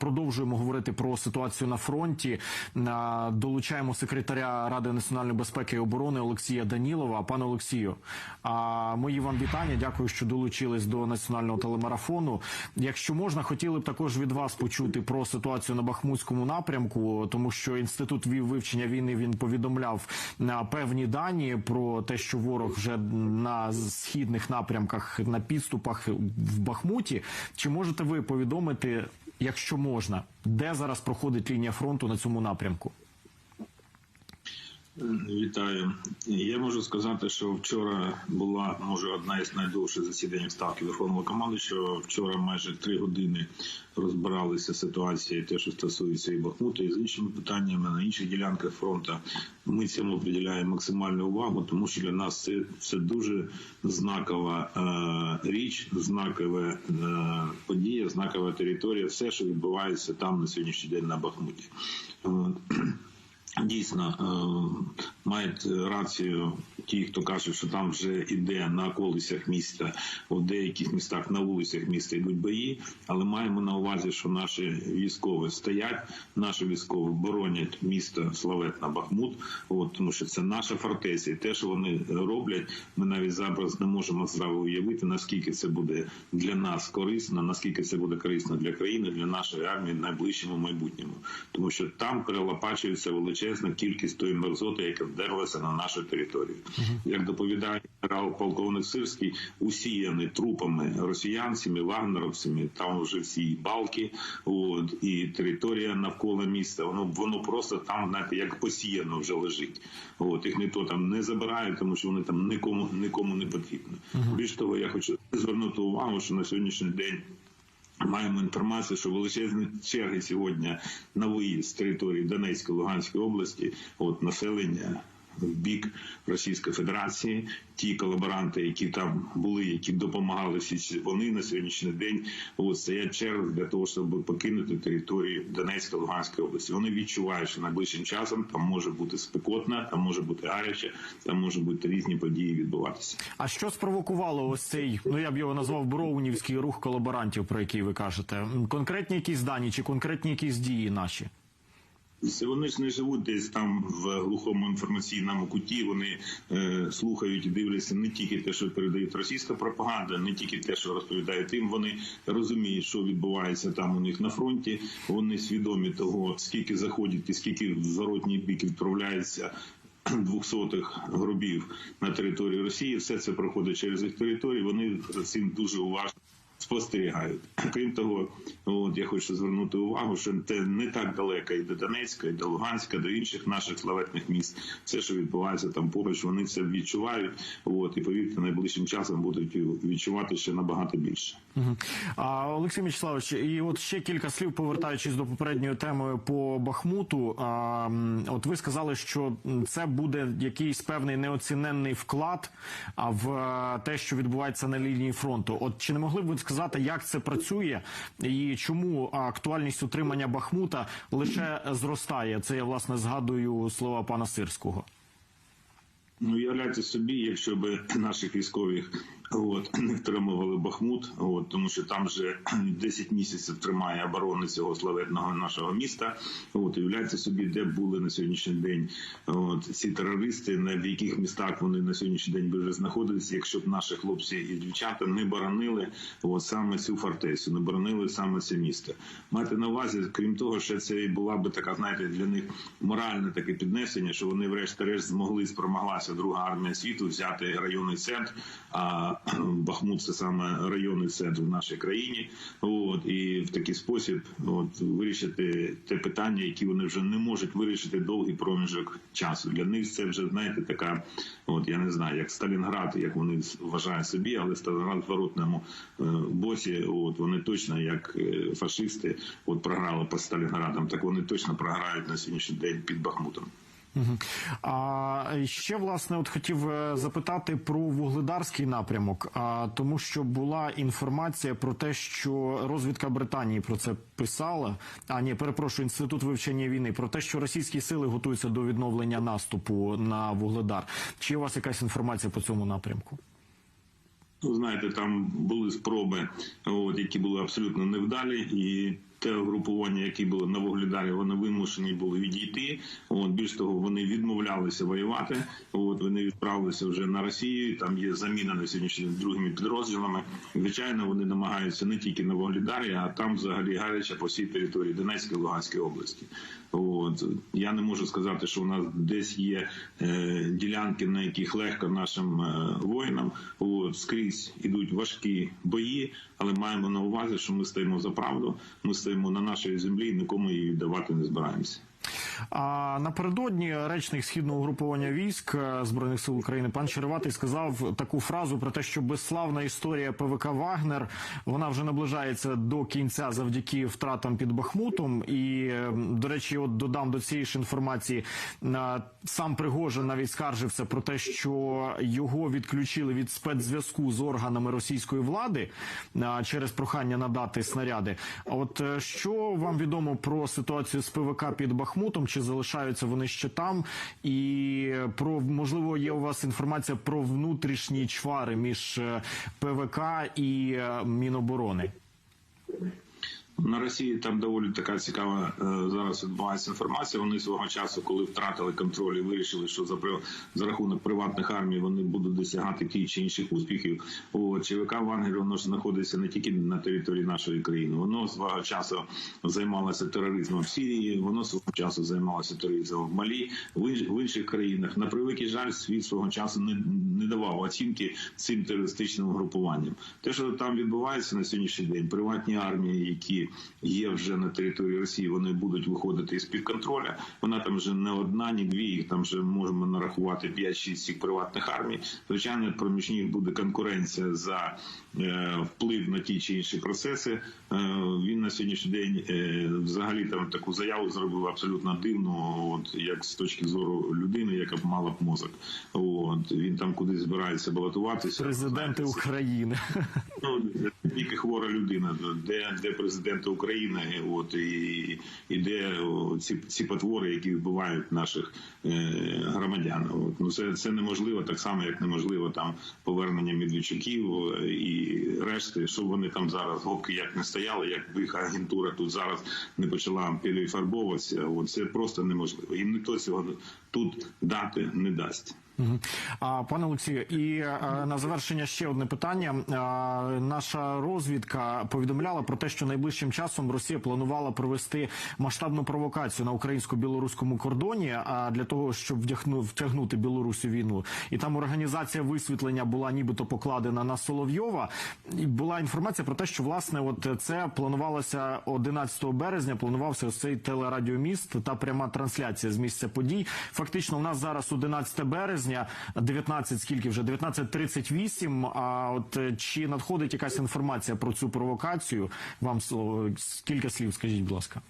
Продовжуємо говорити про ситуацію на фронті. Долучаємо секретаря Ради національної безпеки і оборони Олексія Данілова. Пане Олексію, мої вам вітання. Дякую, що долучились до національного телемарафону. Якщо можна, хотіли б також від вас почути про ситуацію на Бахмутському напрямку, тому що інститут вивчення війни він повідомляв певні дані про те, що ворог вже на східних напрямках на підступах в Бахмуті. Чи можете ви повідомити? Якщо можна, де зараз проходить лінія фронту на цьому напрямку? Вітаю. Я можу сказати, що вчора була може одна із найдовших засідань ставки Верховного команди. Що вчора майже три години розбиралися ситуації, те, що стосується і Бахмута, і з іншими питаннями на інших ділянках фронту. Ми цьому приділяємо максимальну увагу, тому що для нас це це дуже знакова е, річ, знакова е, подія, знакова територія. Все, що відбувається там на сьогоднішній день на Бахмуті. Дійсно е, мають рацію ті, хто кажуть, що там вже йде на околицях міста, в деяких містах на вулицях міста йдуть бої, але маємо на увазі, що наші військові стоять, наші військові боронять місто Славетна Бахмут, от тому що це наша фортеця, те, що вони роблять, ми навіть зараз не можемо зразу уявити, наскільки це буде для нас корисно, наскільки це буде корисно для країни, для нашої армії в найближчому майбутньому, тому що там перелопачується величезна кількість тої мерзоти, яка вдерлася на нашу територію. Як доповідає генерал полковник Сирський, усіяний трупами росіянцями, вагнеровцями, там вже всі балки, от і територія навколо міста. Воно воно просто там, знаєте, як посіяно вже лежить. От їх ніхто там не забирає, тому що вони там нікому нікому не потрібні. Більш того, я хочу звернути увагу, що на сьогоднішній день. Маємо інформацію, що величезні черги сьогодні на виїзд з території Донецької Луганської області, от населення в бік Російської Федерації, ті колаборанти, які там були, які допомагали всі вони на сьогоднішній день от, стоять черги для того, щоб покинути територію Донецької Луганської області. Вони відчувають, що найближчим часом там може бути спекотна, там може бути гаряче, там може бути різні події відбуватися. А що спровокувало ось цей? Ну я б його назвав Броунівський рух колаборантів, про який ви кажете? Конкретні якісь дані чи конкретні якісь дії наші? Вони ж не живуть десь там в глухому інформаційному куті. Вони е, слухають і дивляться не тільки те, що передають російська пропаганда, не тільки те, що розповідають їм. Вони розуміють, що відбувається там у них на фронті. Вони свідомі того, скільки заходять і скільки в зворотній бік відправляється. Двохсотих гробів на території Росії все це проходить через їх територію. Вони цим дуже уважно спостерігають. Крім того, от я хочу звернути увагу, що це не так далеко і до Донецька, і до Луганська, до інших наших славетних міст. Все, що відбувається там поруч, вони це відчувають. От і повірте, найближчим часом будуть відчувати ще набагато більше. А Олексій Мячеславович, і от ще кілька слів, повертаючись до попередньої теми по Бахмуту. А, от ви сказали, що це буде якийсь певний неоціненний вклад в те, що відбувається на лінії фронту. От чи не могли б ви сказати, як це працює, і чому актуальність утримання Бахмута лише зростає? Це я власне згадую слова пана Сирського. Ну, уявляйте собі, якщо б наших військових от не втримували Бахмут, от тому що там вже 10 місяців тримає оборони цього славетного нашого міста. От уявляйте собі, де були на сьогоднішній день от ці терористи, на в яких містах вони на сьогоднішній день би вже знаходилися, якщо б наші хлопці і дівчата не боронили от саме цю фортецю, не боронили саме це місто. Мати на увазі, крім того, що це була би така, знаєте, для них моральне таке піднесення, що вони, врешті-решт, змогли спромоглася друга армія світу взяти районний центр. А Бахмут це саме районний центр в нашій країні. От і в такий спосіб, от вирішити те питання, які вони вже не можуть вирішити довгий проміжок часу. Для них це вже знаєте, така, от я не знаю, як Сталінград, як вони вважають собі, але Сталінград в воротному боці. От вони точно як фашисти, от програли по Сталінградам, так вони точно програють на сьогоднішній день під Бахмутом. А ще власне, от хотів запитати про вугледарський напрямок, а тому, що була інформація про те, що розвідка Британії про це писала. А ні, перепрошую, інститут вивчення війни про те, що російські сили готуються до відновлення наступу на вугледар. Чи у вас якась інформація по цьому напрямку? Ну, знаєте, там були спроби, от які були абсолютно невдалі, і те угрупування, які були на Вугледарі, вони вимушені були відійти. От більш того, вони відмовлялися воювати. От вони відправилися вже на Росію. Там є заміна на сьогоднішній другими підрозділами. Звичайно, вони намагаються не тільки на Вугледарі, а там взагалі гаряче по всій території Донецької Луганської області. От я не можу сказати, що у нас десь є е, ділянки, на яких легко нашим е, воїнам. От скрізь ідуть важкі бої, але маємо на увазі, що ми стоїмо за правду. Ми стоїмо на нашій землі, і нікому її віддавати не збираємося. А напередодні речник східного угруповання військ е, збройних сил України пан Череватий сказав таку фразу про те, що безславна історія ПВК Вагнер вона вже наближається до кінця завдяки втратам під Бахмутом. І до речі, от додам до цієї ж інформації е, сам Пригожин навіть скаржився про те, що його відключили від спецзв'язку з органами російської влади е, через прохання надати снаряди. А от що вам відомо про ситуацію з ПВК під Бахмутом? Чи залишаються вони ще там? І про можливо є у вас інформація про внутрішні чвари між е, ПВК і е, Міноборони? На Росії там доволі така цікава е, зараз відбувається інформація. Вони свого часу, коли втратили контроль і вирішили, що за за рахунок приватних армій вони будуть досягати тих чи інших успіхів. О, ЧВК Вагнер воно ж знаходиться не тільки на території нашої країни. Воно свого часу займалося тероризмом в Сирії. Воно свого часу займалося тероризмом в Малі, в інш- в інших країнах. На превеликий жаль, світ свого часу не, не давав оцінки цим терористичним угрупуванням. Те, що там відбувається на сьогоднішній день, приватні армії, які є вже на території Росії, вони будуть виходити із під контроля. Вона там вже не одна, ні дві. Їх там вже можемо нарахувати 5-6 цих приватних армій. Звичайно, проміж них буде конкуренція за е, вплив на ті чи інші процеси. Е, він на сьогоднішній день е, взагалі там таку заяву зробив абсолютно дивну, от як з точки зору людини, яка б мала б мозок. От він там кудись збирається балотуватися. Президенти України. Ну, тільки хвора людина, де, де президенти України, от і, і де ці, ці потвори, які вбивають наших е, громадян. От. Ну це, це неможливо, так само як неможливо там повернення Медведчуків і решти, що вони там зараз гопки як не стояли, як їх агентура тут зараз не почала перефарбовуватися. От це просто неможливо. І ніхто цього тут дати не дасть. Пане Олексію, і е, на завершення ще одне питання. Наша розвідка повідомляла про те, що найближчим часом Росія планувала провести масштабну провокацію на українсько-білоруському кордоні, а для того, щоб втягнути Білорусь у війну. І там організація висвітлення була нібито покладена на Соловйова. І була інформація про те, що власне от це планувалося 11 березня. Планувався ось цей телерадіоміст та пряма трансляція з місця подій. Фактично, у нас зараз 11 березня, 19, скільки вже 19.38. А от е, чи надходить якась інформація про цю провокацію? Вам слово кілька слів, скажіть, будь ласка.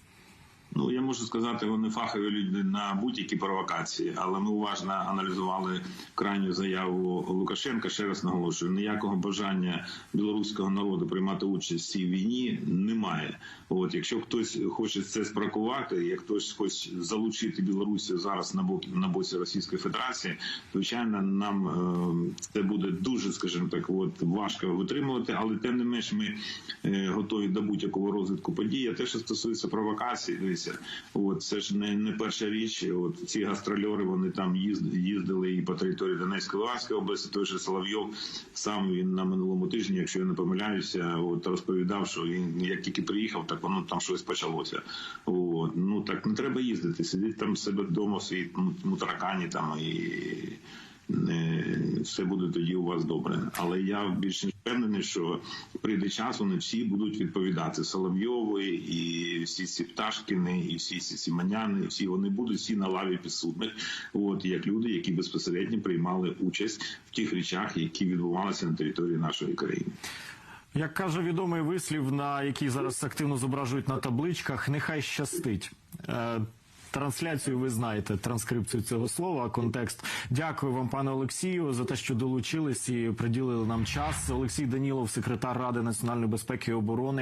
Ну я можу сказати, вони фахові люди на будь-які провокації, але ми уважно аналізували крайню заяву Лукашенка. Ще раз наголошую, ніякого бажання білоруського народу приймати участь в цій війні немає. От якщо хтось хоче це спракувати, як хтось хоче залучити Білорусі зараз на боці на боці Російської Федерації, звичайно, нам е, це буде дуже, скажімо так, от важко витримувати, але тим не менш ми е, готові до будь-якого розвитку подій. А те, що стосується провокацій, дивіться, от це ж не, не перша річ. От ці гастрольори вони там їзд, їздили і по території Донецької Луганської області. Той же Соловйов сам він на минулому тижні, якщо я не помиляюся, от розповідав, що він як тільки приїхав, так воно там щось почалося. От ну так не треба їздити. Сидіть там себе вдома, в своїй мутаракані там і. Не все буде тоді у вас добре, але я більш ніж впевнений, що прийде час, вони всі будуть відповідати Соловйові, і всі ці пташкини, і всі ці сіманяни, всі вони будуть всі на лаві підсудних. От як люди, які безпосередньо приймали участь в тих речах, які відбувалися на території нашої країни. Як каже відомий вислів, на який зараз активно зображують на табличках, нехай щастить. Трансляцію ви знаєте, транскрипцію цього слова, контекст. Дякую вам, пане Олексію, за те, що долучились і приділили нам час. Олексій Данілов, секретар Ради національної безпеки і оборони.